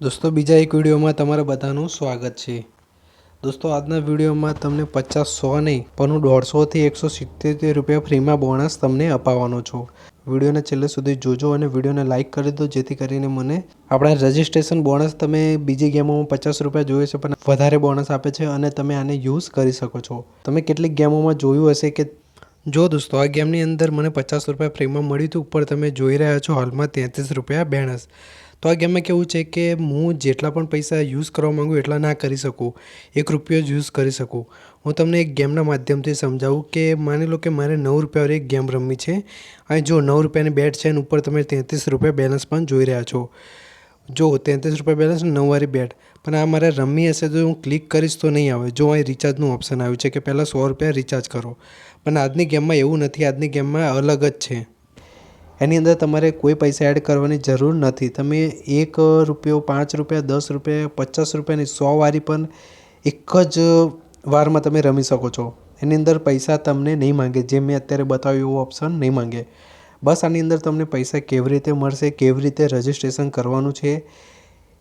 દોસ્તો, બીજા એક વિડીયોમાં તમારા બધાનું સ્વાગત છે. દોસ્તો, આજના વિડીયોમાં તમને પચાસ સો નહીં, પણ હું દોઢસોથી એકસો સિત્તેર રૂપિયા ફ્રીમાં બોનસ તમને અપાવવાનો છું. વિડીયોને છેલ્લે સુધી જોજો અને વિડીયોને લાઇક કરી દો, જેથી કરીને મને આપણા રજિસ્ટ્રેશન બોનસ તમે બીજી ગેમોમાં પચાસ રૂપિયા જોઈએ છે, પણ વધારે બોનસ આપે છે અને તમે આને યુઝ કરી શકો છો. તમે કેટલીક ગેમોમાં જોયું હશે કે જો દોસ્તો, આ ગેમની અંદર મને પચાસ રૂપિયા ફ્રીમાં મળ્યું હતું ઉપર તમે જોઈ રહ્યા છો હાલમાં તેત્રીસ રૂપિયા બેણસ. તો આ ગેમમાં કેવું છે કે હું જેટલા પણ પૈસા યુઝ કરવા માગું એટલા ના કરી શકું. એક રૂપિયો જ યુઝ કરી શકું. હું તમને એક ગેમના માધ્યમથી સમજાવું કે માની લો કે મારે નવ રૂપિયાવાળી એક ગેમ રમવી છે. અને જો નવ રૂપિયાની બેટ છે અને ઉપર તમે તેત્રીસ રૂપિયા બેલેન્સ પણ જોઈ રહ્યા છો. જો તેત્રીસ રૂપિયા બેલેન્સ નવવાળી બેટ. પણ આ મારે રમવી હશે તો હું ક્લિક કરીશ તો નહીં આવે. જો અહીં રિચાર્જનું ઓપ્શન આવ્યું છે કે પહેલાં સો રૂપિયા રિચાર્જ કરો. પણ આજની ગેમમાં એવું નથી. આજની ગેમમાં અલગ જ છે. એની અંદર તમારે કોઈ પૈસા એડ કરવાની જરૂર નથી. તમે એક રૂપિયો પાંચ રૂપિયા, દસ રૂપિયા, પચાસ રૂપિયાની સો વારી પણ એક જ વારમાં તમે રમી શકો છો. એની અંદર પૈસા તમને નહીં માંગે. જે મેં અત્યારે બતાવ્યું એવું ઓપ્શન નહીં માંગે. બસ આની અંદર તમને પૈસા કેવી રીતે મળશે, કેવી રીતે રજિસ્ટ્રેશન કરવાનું છે,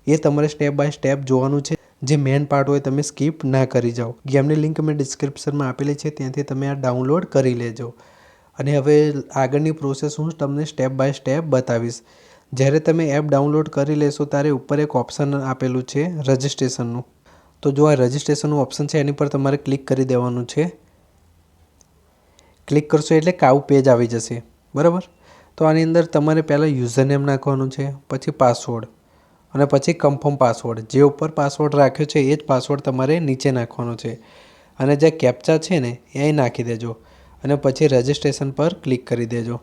એ તમારે સ્ટેપ બાય સ્ટેપ જોવાનું છે. જે મેન પાર્ટ હોય તમે સ્કીપ ના કરી જાઓ. ગેમની લિંક મેં ડિસ્ક્રિપ્શનમાં આપેલી છે, ત્યાંથી તમે આ ડાઉનલોડ કરી લેજો. અને હવે આગળની પ્રોસેસ હું તમને સ્ટેપ બાય સ્ટેપ બતાવીશ. જ્યારે તમે એપ ડાઉનલોડ કરી લેશો, ત્યારે ઉપર એક ઓપ્શન આપેલું છે રજિસ્ટ્રેશનનું તો જો આ રજિસ્ટ્રેશનનું ઓપ્શન છે, એની પર તમારે ક્લિક કરી દેવાનું છે. ક્લિક કરશો એટલે કાવું પેજ આવી જશે. બરાબર? તો આની અંદર તમારે પહેલાં યુઝરનેમ નાખવાનું છે, પછી પાસવર્ડ અને પછી કન્ફર્મ પાસવર્ડ જે ઉપર પાસવર્ડ રાખ્યો છે, એ જ પાસવર્ડ તમારે નીચે નાખવાનો છે. અને જે કેપ્ચા છે ને, એ નાખી દેજો. અને પછી રજિસ્ટ્રેશન પર ક્લિક કરી દેજો.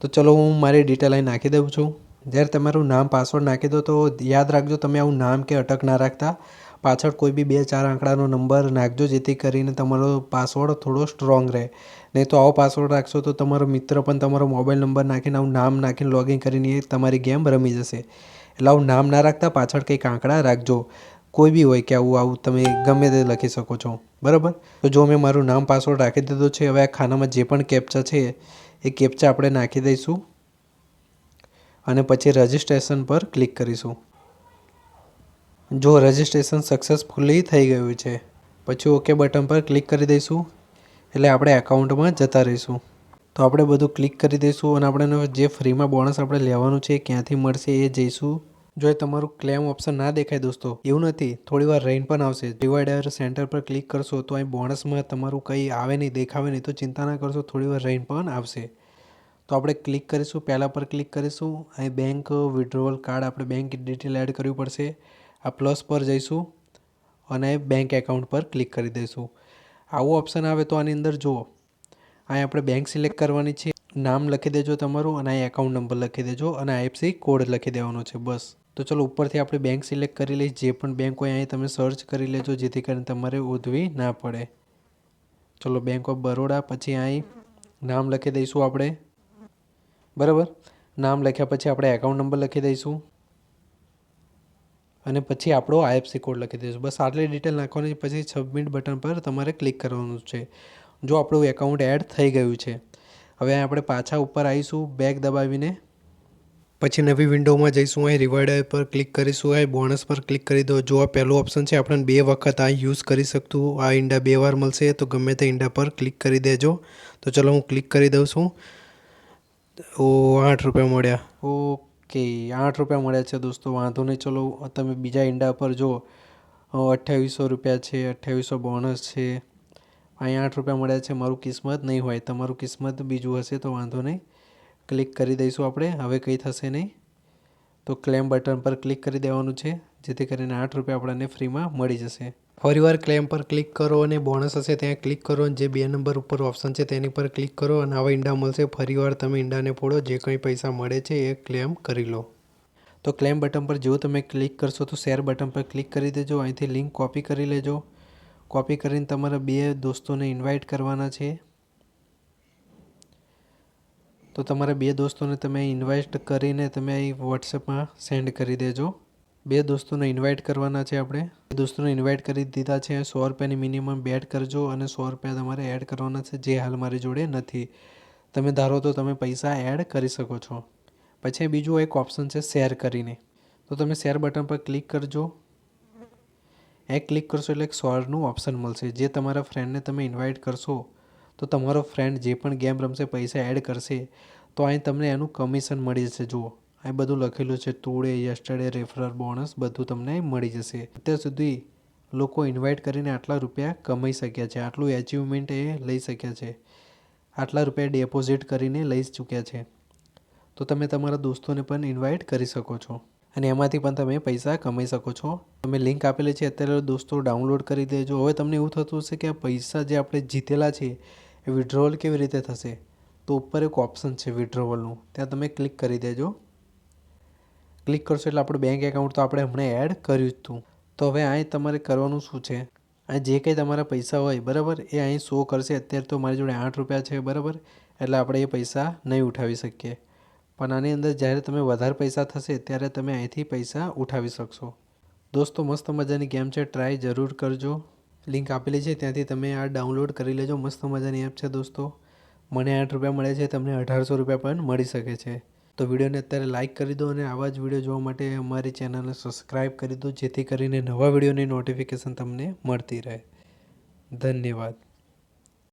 તો ચલો હું મારી ડિટેલ અહીં નાખી દઉં છું. જ્યારે તમારું નામ પાસવર્ડ નાખી દો, તો યાદ રાખજો તમે આવું નામ કે અટક ના રાખતા. પાછળ કોઈ બી બે ચાર આંકડાનો નંબર નાખજો, જેથી કરીને તમારો પાસવર્ડ થોડો સ્ટ્રોંગ રહે. નહીં તો આવો પાસવર્ડ રાખશો તો તમારો મિત્ર પણ તમારો મોબાઈલ નંબર નાખીને આવું નામ નાખીને લોગિન કરીને એ તમારી ગેમ રમી જશે. એટલે આવું નામ ના રાખતા પાછળ કંઈક આંકડા રાખજો. કોઈ બી હોય કે આવું આવું તમે ગમે તે લખી શકો છો. બરાબર? તો જો મેં મારું નામ પાસવર્ડ રાખી દીધો છે, હવે આ ખાનામાં જે પણ કેપ્ચા છે, એ કેપ્ચા આપણે નાખી દઈશું. અને પછી રજિસ્ટ્રેશન પર ક્લિક કરીશું. જો રજિસ્ટ્રેશન સક્સેસફુલી થઈ ગયું છે, પછી ઓકે બટન પર ક્લિક કરી દઈશું. એટલે આપણે એકાઉન્ટમાં જતા રહીશું. તો આપણે બધું ક્લિક કરી દઈશું અને આપણે જે ફ્રીમાં બોનસ આપણે લેવાનું છે ક્યાંથી મળશે એ જઈશું. જો એ તમારું ક્લેમ ઓપ્શન ના દેખાય દોસ્તો, એવું નથી, થોડી વાર રહીને પણ આવશે. ડિવાઈડર સેન્ટર પર ક્લિક કરશો તો અહીં બોનસમાં તમારું કંઈ આવે નહીં, દેખાવે નહીં, તો ચિંતા ના કરશો, થોડી વાર રહીને પણ આવશે. તો આપણે ક્લિક કરીશું, પહેલાં પર ક્લિક કરીશું. અહીં બેંક વિડ્રોવલ કાર્ડ આપણે બેંક ડિટેલ એડ કરવી પડશે. આ પ્લસ પર જઈશું અને બેંક એકાઉન્ટ પર ક્લિક કરી દઈશું. આવું ઓપ્શન આવે તો આની અંદર જુઓ. અહીં આપણે બેંક સિલેક્ટ કરવાની છે. નામ લખી દેજો તમારું અને અહીં એકાઉન્ટ નંબર લખી દેજો અને આઈએફસી કોડ લખી દેવાનો છે. બસ. તો ચલો ઉપરથી આપણે બેંક સિલેક્ટ કરી લઈએ. જે પણ બેંક હોય અહીં તમે સર્ચ કરી લેજો જેથી કરીને તમારે ઉધવી ના પડે. ચલો બેંક ઓફ બરોડા પછી અહીં નામ લખી દઈશું આપણે. બરાબર? નામ લખ્યા પછી આપણે એકાઉન્ટ નંબર લખી દઈશું. અને પછી આપણો આઈએફસી કોડ લખી દઈશું. બસ આટલી ડિટેલ નાખવાની, પછી સબમિટ બટન પર તમારે ક્લિક કરવાનું છે. જો આપણું એકાઉન્ટ એડ થઈ ગયું છે. હવે આપણે પાછા ઉપર આવીશું બેગ દબાવીને. પછી નવી વિન્ડોમાં જઈશું, અહીં રિવાઇડર પર ક્લિક કરીશું, અહીં બોનસ પર ક્લિક કરી દો. જો આ પહેલું ઓપ્શન છે આપણને બે વખત આ યુઝ કરી શકતું, આ ઈંડા બે વાર મળશે, તો ગમે તે ઈંડા પર ક્લિક કરી દેજો. તો ચલો હું ક્લિક કરી દઉં છું. ઓ, આઠ રૂપિયા મળ્યા. ઓકે આઠ રૂપિયા મળ્યા છે દોસ્તો, વાંધો નહીં, ચલો, તમે બીજા ઈંડા પર જો. અઠ્યાવીસો રૂપિયા છે, અઠ્યાવીસો બોનસ છે. અહીં આઠ રૂપિયા મળ્યા છે, મારું કિસ્મત નહીં હોય, તમારું કિસ્મત બીજું હશે તો વાંધો નહીં. ક્લિક કરી દઈશું આપણે, હવે કંઈ થશે નહીં. તો ક્લેમ બટન પર ક્લિક કરી દેવાનું છે, જેથી કરીને આઠ રૂપિયા આપણને ફ્રીમાં મળી જશે. ફરીવાર ક્લેમ પર ક્લિક કરો અને બોનસ હશે, ત્યાં ક્લિક કરો અને જે બે નંબર ઉપર ઓપ્શન છે તેની પર ક્લિક કરો અને આવા ઈંડા મળશે. ફરીવાર તમે ઈંડાને ફોડો, જે કંઈ પૈસા મળે છે એ ક્લેમ કરી લો. તો ક્લેમ બટન પર જો તમે ક્લિક કરશો તો શેર બટન પર ક્લિક કરી દેજો. અહીંથી લિંક કોપી કરી લેજો. કોપી કરીને તમારા બે દોસ્તોને ઇન્વાઇટ કરવાના છે. તો તમારા બે દોસ્તોને તમે ઇન્વાઇટ કરીને તમે વોટ્સએપમાં સેન્ડ કરી દેજો. બે દોસ્તોને ઇન્વાઇટ કરવાના છે આપણે. દોસ્તોને ઇન્વાઇટ કરી દીધા છે. સો રૂપિયાની મિનિમમ બેડ કરજો અને સો રૂપિયા તમારે એડ કરવાના છે. જે હાલ મારી જોડે નથી. તમે ધારો તો તમે પૈસા એડ કરી શકો છો. પછી બીજું એક ઓપ્શન છે શેર કરીને. તો તમે શેર બટન પર ક્લિક કરજો. એ ક્લિક કરશો એટલે એક શોર્ટનું ઓપ્શન મળશે. જે તમારા ફ્રેન્ડને તમે ઇન્વાઇટ કરશો, તો તમારો ફ્રેન્ડ જે પણ ગેમ રમશે, પૈસા એડ કરશે, તો અહીં તમને એનું કમિશન મળી જશે. જુઓ. અહીં બધું લખેલું છે ટુડે યસ્ટરડે રેફરલ, બોનસ, બધું તમને મળી જશે. અત્યાર સુધી લોકો ઇન્વાઇટ કરીને આટલા રૂપિયા કમાઈ શક્યા છે. આટલું એચિવમેન્ટ એ લઈ શક્યા છે. આટલા રૂપિયા ડેપોઝિટ કરીને લઈ ચૂક્યા છે. તો તમે તમારા દોસ્તોને પણ ઇન્વાઇટ કરી શકો છો. અને એમાંથી પણ તમે પૈસા કમાઈ શકો છો. તમે લિંક આપેલી છે. અત્યારે દોસ્તો ડાઉનલોડ કરી દેજો. હવે તમને એવું થતું હશે કે આ પૈસા જે આપણે જીતેલા છે એ વિડ્રોવલ કેવી રીતે થશે? તો ઉપર એક ઓપ્શન છે વિડ્રોવલનું ત્યાં તમે ક્લિક કરી દેજો. ક્લિક કરશો એટલે આપણું બેંક એકાઉન્ટ તો આપણે હમણાં એડ કર્યું જ હતું તો હવે અહીં તમારે કરવાનું શું છે? અહીં જે કંઈ તમારા પૈસા હોય, બરાબર? એ અહીં શો કરશે. અત્યારે તો મારી જોડે આઠ રૂપિયા છે, બરાબર? એટલે આપણે એ પૈસા નહીં ઉઠાવી શકીએ. પણ આની અંદર જ્યારે તમે વધારે પૈસા થશે, ત્યારે તમે અહીંથી પૈસા ઉઠાવી શકશો. દોસ્તો, મસ્ત મજાની ગેમ છે. ટ્રાય જરૂર કરજો. લિંક આપેલી છે, ત્યાંથી તમે આ ડાઉનલોડ કરી લેજો. મસ્ત મજાની એપ છે, દોસ્તો. મને આઠ રૂપિયા મળે છે, તમને અઢારસો રૂપિયા પણ મળી શકે છે. તો વિડીયોને અત્યારે લાઇક કરી દો અને આવા જ વીડિયો જોવા માટે અમારી ચેનલને સબસ્ક્રાઈબ કરી દો, જેથી કરીને નવા વિડીયોની નોટિફિકેશન તમને મળતી રહે. ધન્યવાદ.